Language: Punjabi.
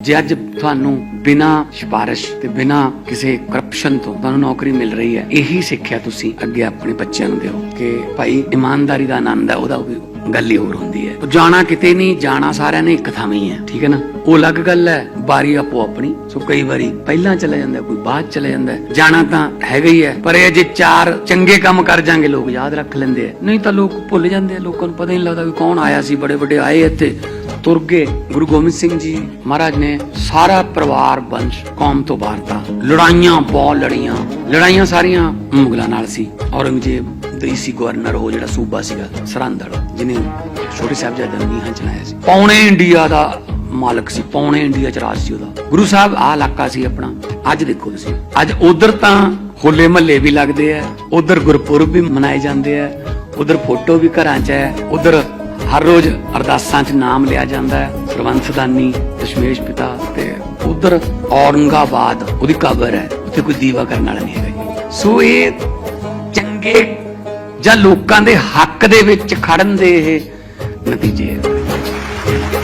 ਜੇ ਅੱਜ ਤੁਹਾਨੂੰ ਬਿਨਾ ਸਿਫਾਰਿਸ਼ ਤੇ ਬਿਨਾ ਕਿਸੇ ਕਰਪਸ਼ਨ ਤੋਂ ਤੁਹਾਨੂੰ ਨੌਕਰੀ ਮਿਲ ਰਹੀ ਹੈ, ਇਹੀ ਸਿੱਖਿਆ ਤੁਸੀਂ ਅੱਗੇ ਆਪਣੇ ਬੱਚਿਆਂ ਨੂੰ ਦਿਓ ਕਿ ਭਾਈ ਇਮਾਨਦਾਰੀ ਦਾ ਆਨੰਦ ਹੈ, ਉਹਦਾ ਗੱਲ ਹੀ ਹੋਰ ਹੁੰਦੀ ਹੈ। ਜਾਣਾ ਕਿਤੇ ਨਹੀਂ, ਜਾਣਾ ਸਾਰਿਆਂ ਨੇ ਇੱਕ ਥਾਂ ਹੀ ਹੈ, ਠੀਕ ਹੈ ਨਾ? ਉਹ ਅਲੱਗ ਗੱਲ ਹੈ ਬਾਰੀ ਆਪੋ ਆਪਣੀ। ਸੋ ਕਈ ਵਾਰੀ ਪਹਿਲਾਂ ਚਲਾ ਜਾਂਦਾ, ਕੋਈ ਬਾਅਦ ਚਲਾ ਜਾਂਦਾ ਜਾਣਾ ਤਾਂ ਹੈਗਾ ਹੀ ਹੈ, ਪਰ ਇਹ ਜੇ ਚਾਰ ਚੰਗੇ ਕੰਮ ਕਰ ਜਾਣਗੇ ਲੋਕ ਯਾਦ ਰੱਖ ਲੈਂਦੇ ਆ ਨਹੀਂ ਤਾਂ ਲੋਕ ਭੁੱਲ ਜਾਂਦੇ ਆ ਲੋਕਾਂ ਨੂੰ ਪਤਾ ਹੀ ਨਹੀਂ ਲੱਗਦਾ ਵੀ ਕੌਣ ਆਇਆ ਸੀ, ਬੜੇ ਵੱਡੇ ਆਏ ਇੱਥੇ। ਤੁਰ ਗਏ। ਗੁਰੂ ਗੋਬਿੰਦ ਸਿੰਘ ਜੀ ਮਹਾਰਾਜ ਨੇ ਸਾਰਾ ਪਰਿਵਾਰ, ਵੰਸ਼, ਕੌਮ ਤੋਂ ਵਾਰਤਾ ਲੜਾਈਆਂ ਬਹੁਤ ਲੜੀਆਂ। ਲੜਾਈਆਂ ਸਾਰੀਆਂ ਮੁਗਲਾਂ ਨਾਲ ਸੀ। ਔਰੰਗਜ਼ੇਬ, ਦੇਸੀ ਗਵਰਨਰ, ਉਹ ਜਿਹੜਾ ਸੂਬਾ ਸੀਗਾ, ਸਰਹੰਦ ਵਾਲਾ, ਜਿਹਨੇ ਛੋਟੇ ਸਾਹਿਬਜ਼ਾਦਿਆਂ ਨੂੰ ਨੀਹਾਂ ਚਲਾਇਆ ਸੀ। ਪੌਣੇ ਇੰਡੀਆ ਦਾ ਮਾਲਕ ਸੀ, ਪੌਣੇ ਇੰਡੀਆ ਚ ਰਾਜ ਸੀ ਉਹਦਾ। ਗੁਰੂ ਸਾਹਿਬ ਆ ਇਲਾਕਾ ਸੀ ਆਪਣਾ, ਅੱਜ ਦੇਖੋ ਤੁਸੀਂ। ਅੱਜ ਉਧਰ ਤਾਂ ਹੋਲੇ ਮਹੱਲੇ ਵੀ ਲੱਗਦੇ ਆ, ਉਧਰ ਗੁਰਪੁਰਬ ਵੀ ਮਨਾਏ ਜਾਂਦੇ ਆ, ਉਧਰ ਫੋਟੋ ਵੀ ਘਰਾਂ 'ਚ ਹੈ, ਉਧਰ ਹਰ ਰੋਜ਼ ਅਰਦਾਸਾਂ 'ਚ ਨਾਮ ਲਿਆ ਜਾਂਦਾ ਹੈ। ਸਰਵੰਸਦਾਨੀ ਦਸ਼ਮੇਸ਼ ਪਿਤਾ ਤੇ ਉਧਰ ਔਰੰਗਾਬਾਦ, ਉਹਦੀ ਕਬਰ ਹੈ। ਉੱਥੇ ਕੋਈ ਦੀਵਾ ਕਰਨ ਵਾਲਾ ਨਹੀਂ ਹੈਗਾ ਸੋ ਇਹ ਚੰਗੇ ਜਾਂ ਲੋਕਾਂ ਦੇ ਹੱਕ ਦੇ ਵਿੱਚ ਖੜਨ ਦੇ ਇਹ ਨਤੀਜੇ ਹੈ।